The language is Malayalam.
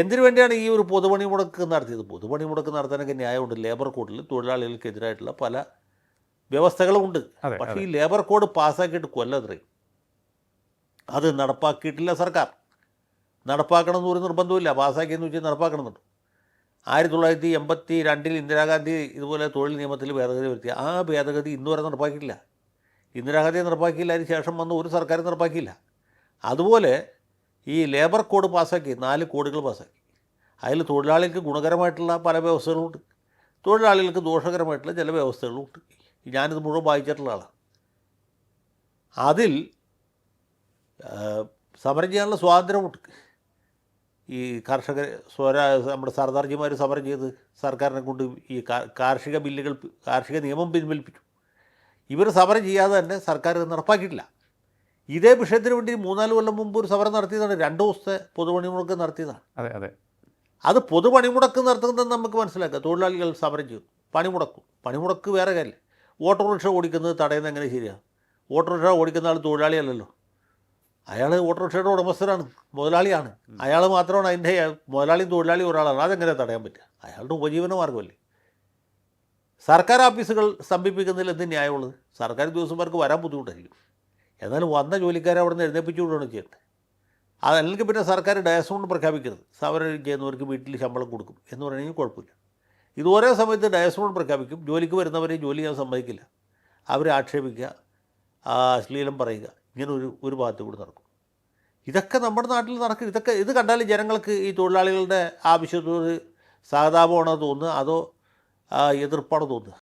എന്തിനു വേണ്ടിയാണ് ഈ ഒരു പൊതുപണി മുടക്ക് നടത്തിയത്? പൊതുപണി മുടക്ക് നടത്താനൊക്കെ ന്യായമുണ്ട്. ലേബർ കോഡിൽ തൊഴിലാളികൾക്കെതിരായിട്ടുള്ള പല വ്യവസ്ഥകളുമുണ്ട് പക്ഷേ ഈ ലേബർ കോഡ് പാസ്സാക്കിയിട്ട് കൊല്ലത്രയും അത് നടപ്പാക്കിയിട്ടില്ല സർക്കാർ. നടപ്പാക്കണം എന്ന് ഒരു നിർബന്ധമില്ല പാസ്സാക്കിയെന്ന് വെച്ചാൽ നടപ്പാക്കണമെന്നുണ്ട്. ആയിരത്തി തൊള്ളായിരത്തി എൺപത്തി രണ്ടിൽ ഇന്ദിരാഗാന്ധി ഇതുപോലെ തൊഴിൽ നിയമത്തിൽ ഭേദഗതി വരുത്തി. ആ ഭേദഗതി ഇന്നുവരെ നടപ്പാക്കിയിട്ടില്ല. ഇന്ദിരാഗാന്ധി നടപ്പാക്കിയില്ല. അതിന് ശേഷം വന്ന ഒരു സർക്കാർ നടപ്പാക്കിയില്ല. അതുപോലെ ഈ ലേബർ കോഡ് പാസ്സാക്കി നാല് കോഡുകൾ പാസ്സാക്കി. അതിൽ തൊഴിലാളികൾക്ക് ഗുണകരമായിട്ടുള്ള പല വ്യവസ്ഥകളുമുണ്ട് തൊഴിലാളികൾക്ക് ദോഷകരമായിട്ടുള്ള ചില വ്യവസ്ഥകളുമുണ്ട് ഞാനിത് മുഴുവൻ വായിച്ചിട്ടുള്ള ആളാണ്. അതിൽ സമരം ചെയ്യാനുള്ള സ്വാതന്ത്ര്യമുണ്ട്. ഈ കർഷക സ്വരാ നമ്മുടെ സർദാർജിമാർ സമരം ചെയ്ത് സർക്കാരിനെ കൊണ്ട് ഈ കാർഷിക ബില്ലുകൾ കാർഷിക നിയമം പിൻവലിപ്പിച്ചു. ഇവർ സമരം ചെയ്യാതെ തന്നെ സർക്കാർ നടപ്പാക്കിയിട്ടില്ല. ഇതേ വിഷയത്തിന് വേണ്ടി മൂന്നാൽ കൊല്ലം മുമ്പ് ഒരു സമരം നടത്തിയതാണ്. രണ്ട് ദിവസത്തെ പൊതുപണിമുടക്ക് നടത്തിയതാണ്. അതെ അതെ. അത് പൊതുപണിമുടക്ക് നടത്തുന്നത് നമുക്ക് മനസ്സിലാക്കാം. തൊഴിലാളികൾ സമരം ചെയ്തു. പണിമുടക്കും. പണിമുടക്ക് വേറെ കാര്യം ഓട്ടോറിക്ഷ ഓടിക്കുന്നത് തടയുന്നത് എങ്ങനെ ശരിയാണ്? ഓട്ടോറിക്ഷ ഓടിക്കുന്ന ആൾ തൊഴിലാളിയല്ലല്ലോ. അയാൾ ഓട്ടോറിക്ഷയുടെ ഉടമസ്ഥനാണ്. മുതലാളിയാണ്. അയാൾ മാത്രമാണ് അതിന്റെ മുതലാളിയും തൊഴിലാളിയും ഒരാളാണ്. അതെങ്ങനെ തടയാൻ പറ്റുക? അയാളുടെ ഉപജീവന മാർഗമല്ലേ? സർക്കാർ ഓഫീസുകൾ സ്തംഭിപ്പിക്കുന്നതിൽ എന്ത് ന്യായമുള്ളത്? സർക്കാർ ഉദ്യോഗസ്ഥന്മാർക്ക് വരാൻ ബുദ്ധിമുട്ടായിരിക്കും. എന്നാലും വന്ന ജോലിക്കാരെ അവിടെ നിന്ന് എഴുന്നേപ്പിച്ചു വിടുകയാണ് ചെയ്യേണ്ടത് അതല്ലെങ്കിൽ പിന്നെ സർക്കാർ ഡയസ് കൊണ്ട് പ്രഖ്യാപിക്കരുത്. സമരം ചെയ്യുന്നവർക്ക് വീട്ടിൽ ശമ്പളം കൊടുക്കും എന്ന് പറയുകയാണെങ്കിൽ കുഴപ്പമില്ല. ഇത് ഒരേ സമയത്ത് ഡയസ് കൊണ്ട് പ്രഖ്യാപിക്കും. ജോലിക്ക് വരുന്നവരെ ജോലി ചെയ്യാൻ സമ്മതിക്കില്ല. അവരെ ആക്ഷേപിക്കുക അശ്ലീലം പറയുക ഇങ്ങനെ ഒരു ഒരു ഭാഗത്ത് കൂടി നടക്കും. ഇതൊക്കെ നമ്മുടെ നാട്ടിൽ നടക്കും. ഇതൊക്കെ ഇത് കണ്ടാൽ ജനങ്ങൾക്ക് ഈ തൊഴിലാളികളുടെ ആവശ്യത്തോട് സഹതാപമാണോ തോന്നുക അതോ എതിർപ്പാണോ തോന്നുക